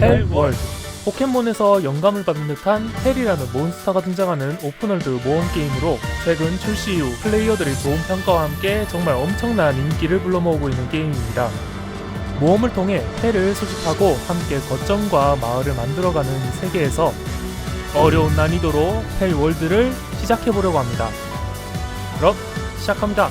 펠월드 포켓몬에서 영감을 받은 듯한 펠이라는 몬스터가 등장하는 오픈월드 모험 게임으로 최근 출시 이후 플레이어들의 좋은 평가와 함께 정말 엄청난 인기를 불러모으고 있는 게임입니다. 모험을 통해 펠을 수집하고 함께 거점과 마을을 만들어가는 이 세계에서 어려운 난이도로 펠 월드를 시작해보려고 합니다. 그럼 시작합니다.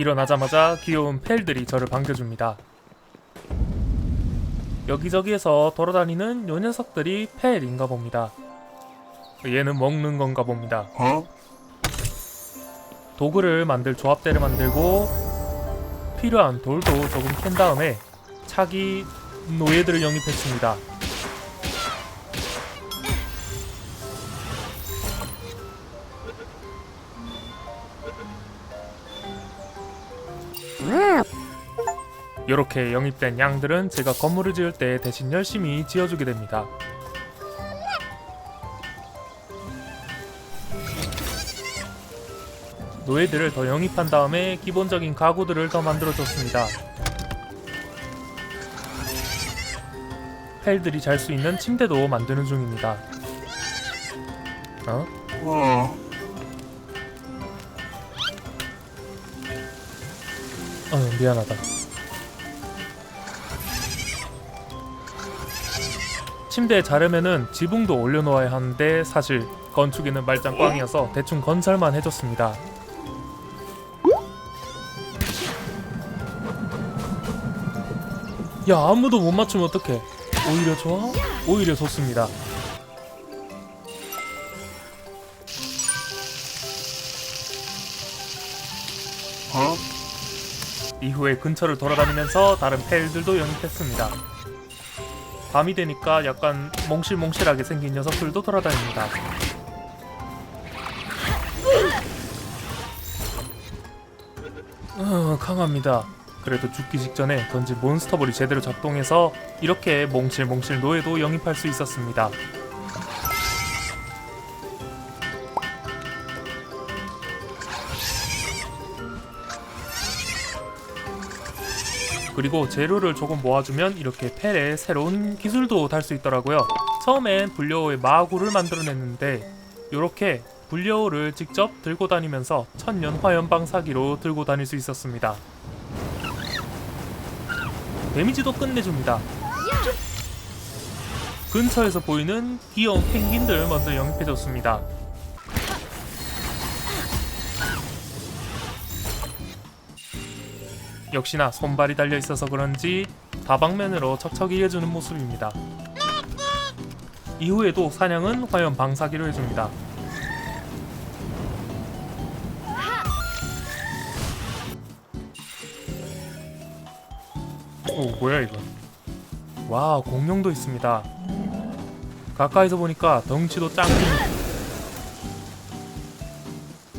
일어나자마자 귀여운 펠들이 저를 반겨줍니다. 여기저기에서 돌아다니는 요 녀석들이 펠인가 봅니다. 얘는 먹는 건가 봅니다. 도구를 만들 조합대를 만들고 필요한 돌도 조금 캔 다음에 차기 노예들을 영입했습니다. 이렇게 영입된 양들은 제가 건물을 지을 때 대신 열심히 지어주게 됩니다. 노예들을 더 영입한 다음에 기본적인 가구들을 더 만들어줬습니다. 펠들이 잘 수 있는 침대도 만드는 중입니다. 어? 어 미안하다. 침대에 자려면은 지붕도 올려놓아야 하는데 사실 건축에는 말짱 꽝이어서 대충 건설만 해줬습니다. 야 아무도 못 맞추면 어떡해 오히려 좋아? 오히려 좋습니다 이후에 근처를 돌아다니면서 다른 펠들도 영입했습니다 밤이 되니까 약간 몽실몽실하게 생긴 녀석들도 돌아다닙니다 어, 강합니다 그래도 죽기 직전에 던진 몬스터볼이 제대로 작동해서 이렇게 몽실몽실 노예도 영입할 수 있었습니다. 그리고 재료를 조금 모아주면 이렇게 펠에 새로운 기술도 달 수 있더라고요. 처음엔 불려오의 마구를 만들어냈는데 이렇게 불려오를 직접 들고 다니면서 천년 화염방사기로 들고 다닐 수 있었습니다. 데미지도 끝내줍니다. 근처에서 보이는 귀여운 펭귄들 먼저 영입해줬습니다. 역시나 손발이 달려 있어서 그런지 다방면으로 척척이 해주는 모습입니다. 이후에도 사냥은 화염 방사기로 해줍니다. 오 뭐야 이거 와 공룡도 있습니다 가까이서 보니까 덩치도 짱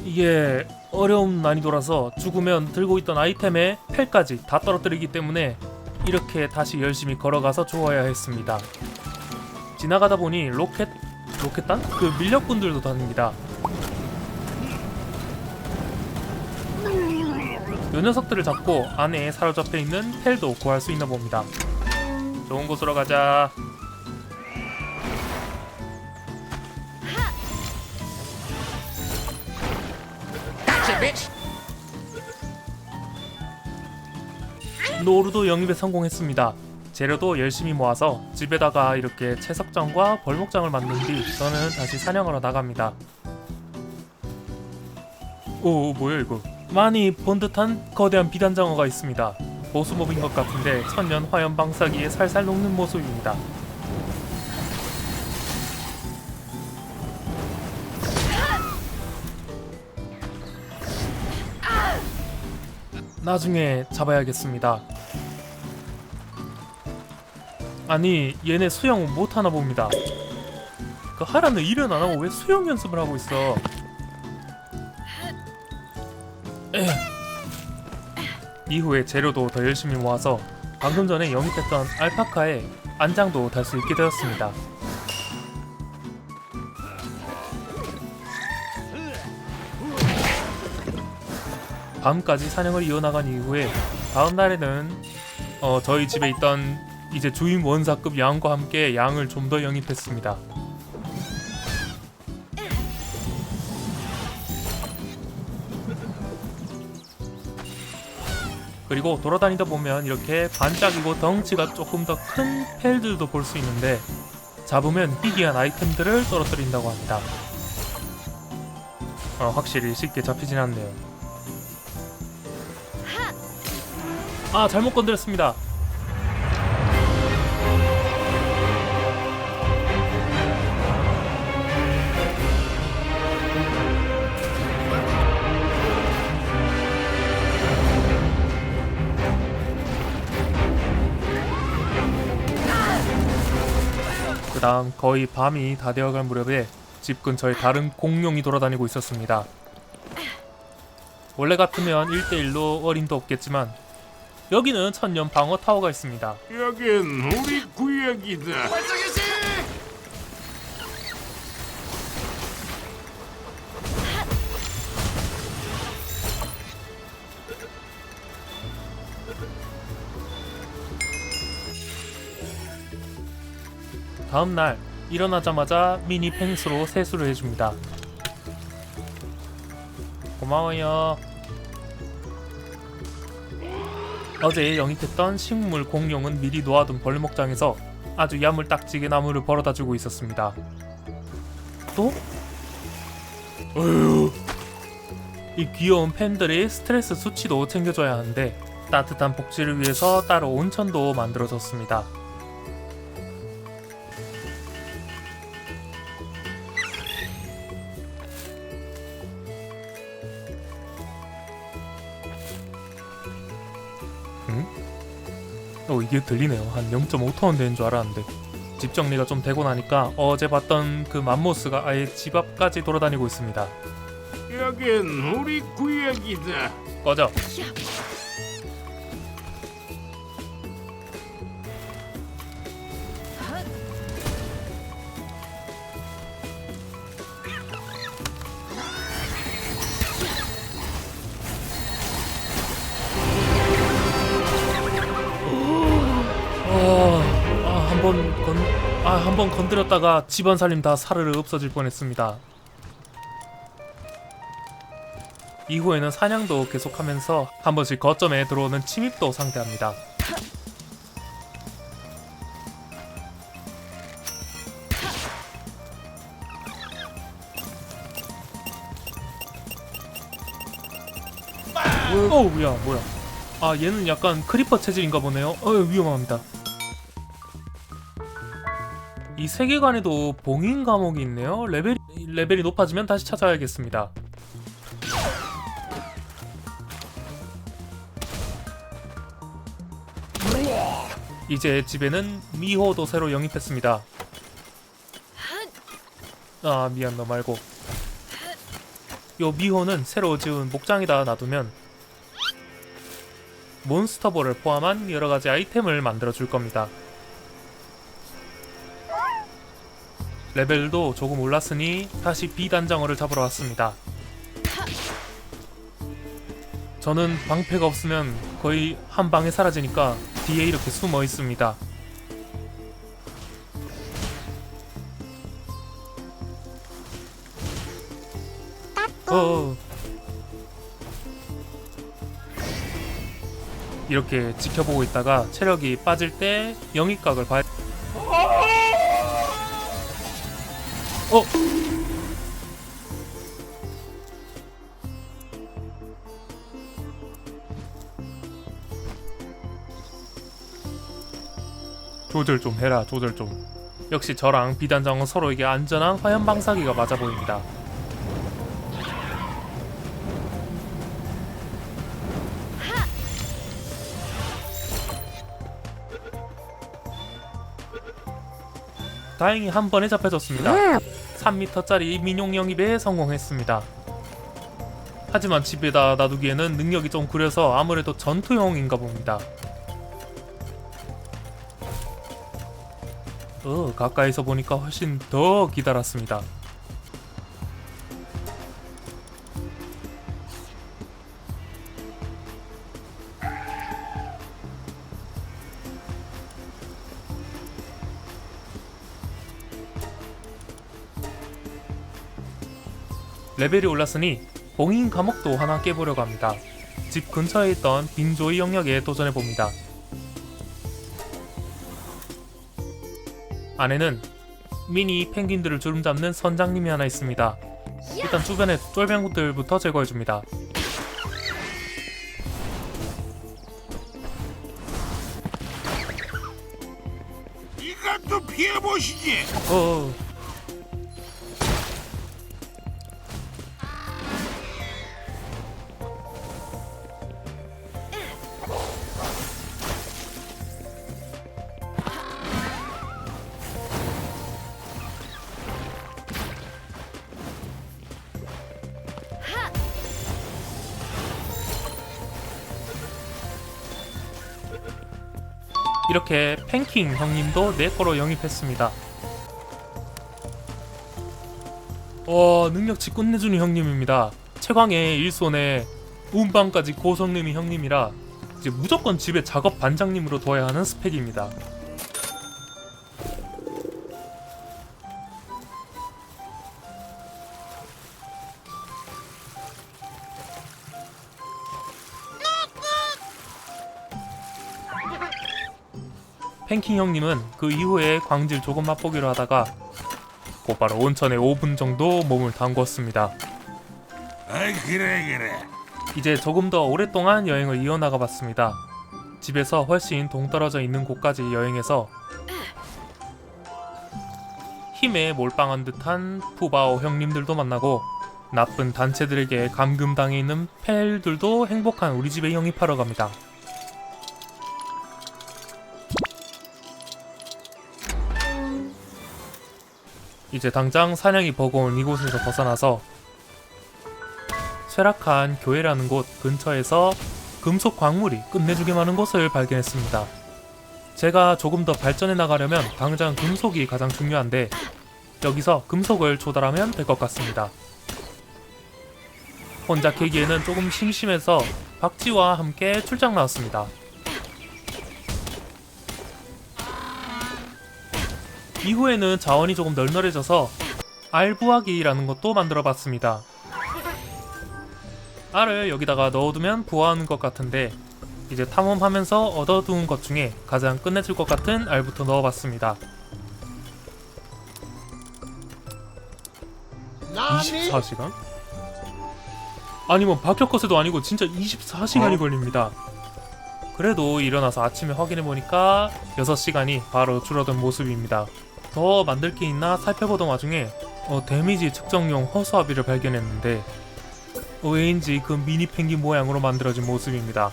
이게 어려운 난이도라서 죽으면 들고 있던 아이템에 펠까지 다 떨어뜨리기 때문에 이렇게 다시 열심히 걸어가서 주워야 했습니다 지나가다 보니 로켓 로켓단? 그 밀렵꾼들도 다닙니다 요 녀석들을 잡고 안에 사로잡혀 있는 펠도 구할 수 있나 봅니다. 좋은 곳으로 가자. 노루도 영입에 성공했습니다. 재료도 열심히 모아서 집에다가 이렇게 채석장과 벌목장을 만든 뒤 저는 다시 사냥하러 나갑니다. 오 뭐야 이거 많이 본 듯한 거대한 비단장어가 있습니다 보스몹인 것 같은데 천년 화염 방사기에 살살 녹는 모습입니다 나중에 잡아야겠습니다 아니 얘네 수영 못하나 봅니다. 그 하라는 일은 안 하고 왜 수영 연습을 하고 있어? 이후에 재료도 더 열심히 모아서 방금 전에 영입했던 알파카에 안장도 달 수 있게 되었습니다. 밤까지 사냥을 이어나간 이후에 다음 날에는 어, 저희 집에 있던 이제 주인 원사급 양과 함께 양을 좀 더 영입했습니다. 그리고 돌아다니다 보면 이렇게 반짝이고 덩치가 조금 더 큰 펠들도 볼 수 있는데 잡으면 희귀한 아이템들을 떨어뜨린다고 합니다. 어, 확실히 쉽게 잡히진 않네요. 아 잘못 건드렸습니다. 다음 거의 밤이 다 되어갈 무렵에 집 근처에 다른 공룡이 돌아다니고 있었습니다. 원래 같으면 1대1로 어림도 없겠지만 여기는 천년 방어 타워가 있습니다. 여긴 우리 구역이다. 다음 날 일어나자마자 미니 펭수로 세수를 해줍니다. 고마워요. 어제 영입했던 식물 공룡은 미리 놓아둔 벌목장에서 아주 야물딱지게 나무를 벌어다 주고 있었습니다. 또? 어휴. 이 귀여운 팬들이 스트레스 수치도 챙겨줘야 하는데 따뜻한 복지를 위해서 따로 온천도 만들어졌습니다. 이게 들리네요. 한 0.5톤 되는 줄 알았는데 집 정리가 좀 되고 나니까 어제 봤던 그 맘모스가 아예 집 앞까지 돌아다니고 있습니다. 여긴 우리 구역이다. 꺼져. 한번 건, 아, 한 번 건드렸다가 집안 살림 다 사르르 없어질 뻔했습니다. 이후에는 사냥도 계속하면서 한 번씩 거점에 들어오는 침입도 상대합니다. 어우 야 뭐야 아 얘는 약간 크리퍼 체질인가 보네요 어 위험합니다 이 세계관에도 봉인 감옥이 있네요 레벨이 레벨이 높아지면 다시 찾아야겠습니다 이제 집에는 미호도 새로 영입했습니다. 아 미안 너 말고 요 미호는 새로 지은 목장에다 놔두면 몬스터볼을 포함한 여러가지 아이템을 만들어 줄 겁니다. 레벨도 조금 올랐으니 다시 비단장어를 잡으러 왔습니다. 저는 방패가 없으면 거의 한 방에 사라지니까 뒤에 이렇게 숨어 있습니다. 어. 이렇게 지켜보고 있다가 체력이 빠질 때 영입각을 봐야. 어. 조절 좀 해라 조절 좀. 역시 저랑 비단장은 서로에게 안전한 화염 방사기가 맞아 보입니다. 다행히 한 번에 잡혀졌습니다. Wow. 3m짜리 민용 영입에 성공했습니다 하지만 집에다 놔두기에는 능력이 좀 구려서 아무래도 전투용인가 봅니다 어, 가까이서 보니까 훨씬 더 기다랐습니다. 레벨이 올랐으니 봉인 감옥도 하나 깨보려고 합니다. 집 근처에 있던 빈조이 영역에 도전해 봅니다. 안에는 미니 펭귄들을 주름 잡는 선장님이 하나 있습니다. 일단 주변에 쫄병들부터 제거해 줍니다. 이것도 피해 보시지. 어. 이렇게 팬킹 형님도 내 거로 영입했습니다. 와 능력치 끝내주는 형님입니다. 최광의 일손에 운방까지 고성능이 형님이라 이제 무조건 집에 작업 반장님으로 둬야 하는 스펙입니다. 팬킹 형님은 그 이후에 광질 조금 맛보기로 하다가 곧바로 온천에 5분 정도 몸을 담궜습니다. 아이 그래 그래. 이제 조금 더 오랫동안 여행을 이어나가 봤습니다. 집에서 훨씬 동떨어져 있는 곳까지 여행해서 힘에 몰빵한 듯한 푸바오 형님들도 만나고 나쁜 단체들에게 감금당해 있는 펠들도 행복한 우리 집에 영입하러 갑니다. 이제 당장 사냥이 버거운 이곳에서 벗어나서 쇠락한 교회라는 곳 근처에서 금속 광물이 끝내주게 많은 곳을 발견했습니다. 제가 조금 더 발전해 나가려면 당장 금속이 가장 중요한데 여기서 금속을 조달하면 될 것 같습니다. 혼자 캐기에는 조금 심심해서 박지와 함께 출장 나왔습니다. 이후에는 자원이 조금 널널해져서 알부하기라는 것도 만들어 봤습니다. 알을 여기다가 넣어두면 부화하는 것 같은데 이제 탐험하면서 얻어두은 것 중에 가장 끝내줄 것 같은 알부터 넣어봤습니다. 24시간? 아니 뭐 박혁컷에도 아니고 진짜 24시간이 어? 걸립니다. 그래도 일어나서 아침에 확인해보니까 6시간이 바로 줄어든 모습입니다. 더 만들 게 있나 살펴보던 와중에 어, 데미지 측정용 허수 아비를 발견했는데 어, 왜인지 그 미니 펭귄 모양으로 만들어진 모습입니다.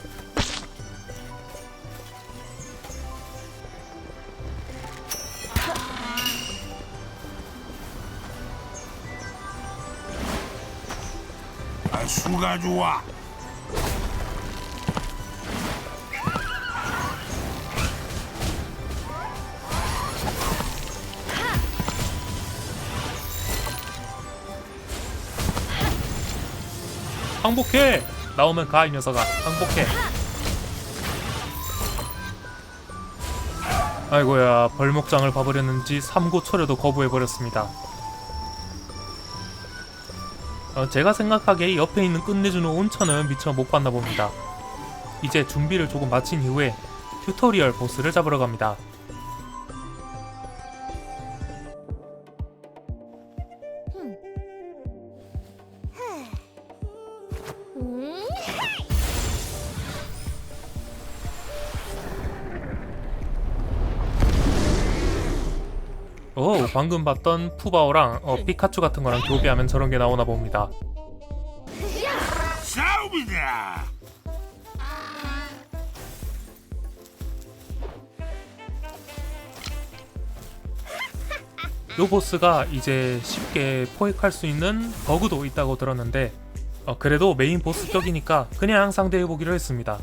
아 수가 좋아. 항복해! 나오면 가 이 녀석아. 항복해. 아이고야 벌목장을 봐버렸는지 삼고초려도 거부해버렸습니다. 어, 제가 생각하기에 옆에 있는 끝내주는 온천은 미처 못 봤나 봅니다. 이제 준비를 조금 마친 이후에 튜토리얼 보스를 잡으러 갑니다 방금 봤던 푸바오랑 어, 피카츄 같은 거랑 교비하면 저런 게 나오나 봅니다 싸움이다. 요 보스가 이제 쉽게 포획할 수 있는 버그도 있다고 들었는데 어, 그래도 메인 보스 격이니까 그냥 상대해보기로 했습니다.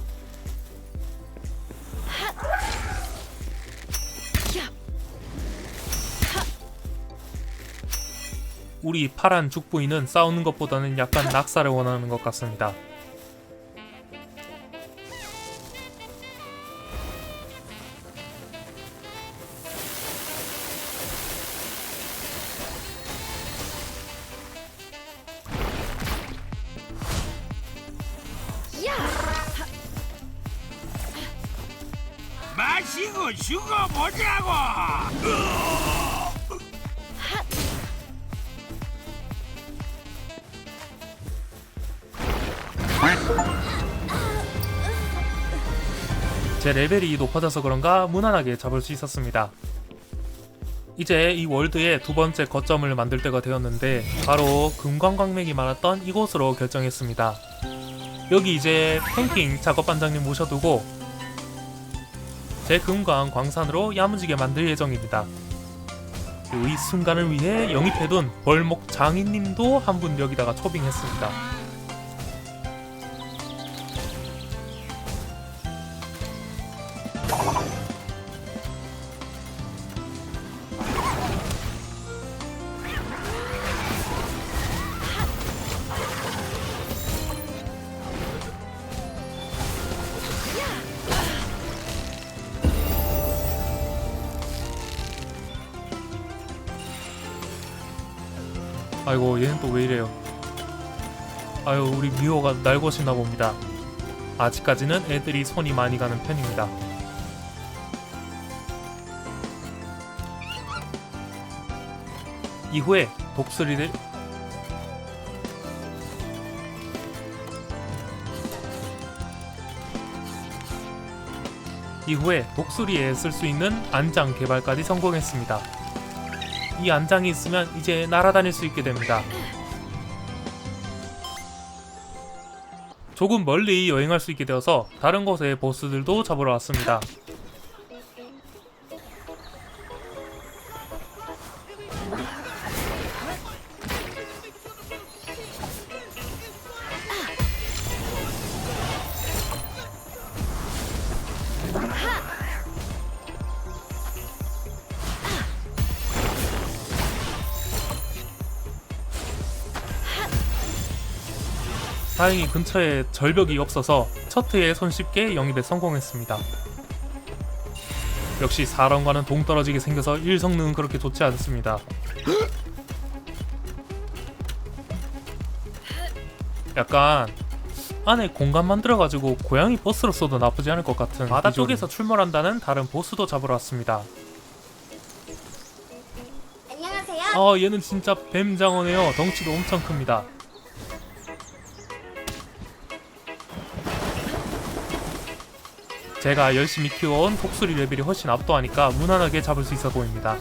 우리 파란 죽부인은 싸우는 것보다는 약간 낙사를 원하는 것 같습니다. 마시고 죽어보자고! 으어! 제 레벨이 높아져서 그런가 무난하게 잡을 수 있었습니다. 이제 이 월드의 두 번째 거점을 만들 때가 되었는데 바로 금광광맥이 많았던 이곳으로 결정했습니다. 여기 이제 탱킹 작업 반장님 모셔두고 제 금광 광산으로 야무지게 만들 예정입니다. 그리고 이 순간을 위해 영입해둔 벌목 장인님도 한 분 여기다가 초빙했습니다. 아이고 얘는 또 왜 이래요? 아유 우리 미호가 날것이나 봅니다. 아직까지는 애들이 손이 많이 가는 편입니다. 이후에 독수리를 이후에 독수리에 쓸 수 있는 안장 개발까지 성공했습니다. 이 안장이 있으면 이제 날아다닐 수 있게 됩니다. 조금 멀리 여행할 수 있게 되어서 다른 곳의 보스들도 잡으러 왔습니다. 다행히 근처에 절벽이 없어서 첫 회에 손쉽게 영입에 성공했습니다. 역시 사람과는 동떨어지게 생겨서 일 성능은 그렇게 좋지 않습니다. 약간 안에 공간 만들어가지고 고양이 보스로 써도 나쁘지 않을 것 같은 바다 쪽에서 출몰한다는 다른 보스도 잡으러 왔습니다. 안녕하세요. 아 얘는 진짜 뱀장어네요. 덩치도 엄청 큽니다. 제가 열심히 키워온 독수리 레벨이 훨씬 압도하니까 무난하게 잡을 수 있어 보입니다.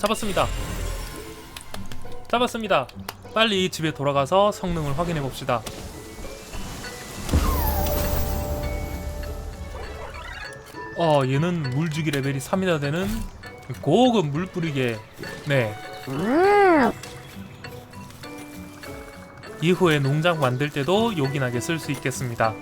잡았습니다. 잡았습니다. 빨리 집에 돌아가서 성능을 확인해 봅시다. 어 얘는 물주기 레벨이 3이나 되는 고급 물 뿌리개 네. 이후에 농장 만들 때도 요긴하게 쓸 수 있겠습니다.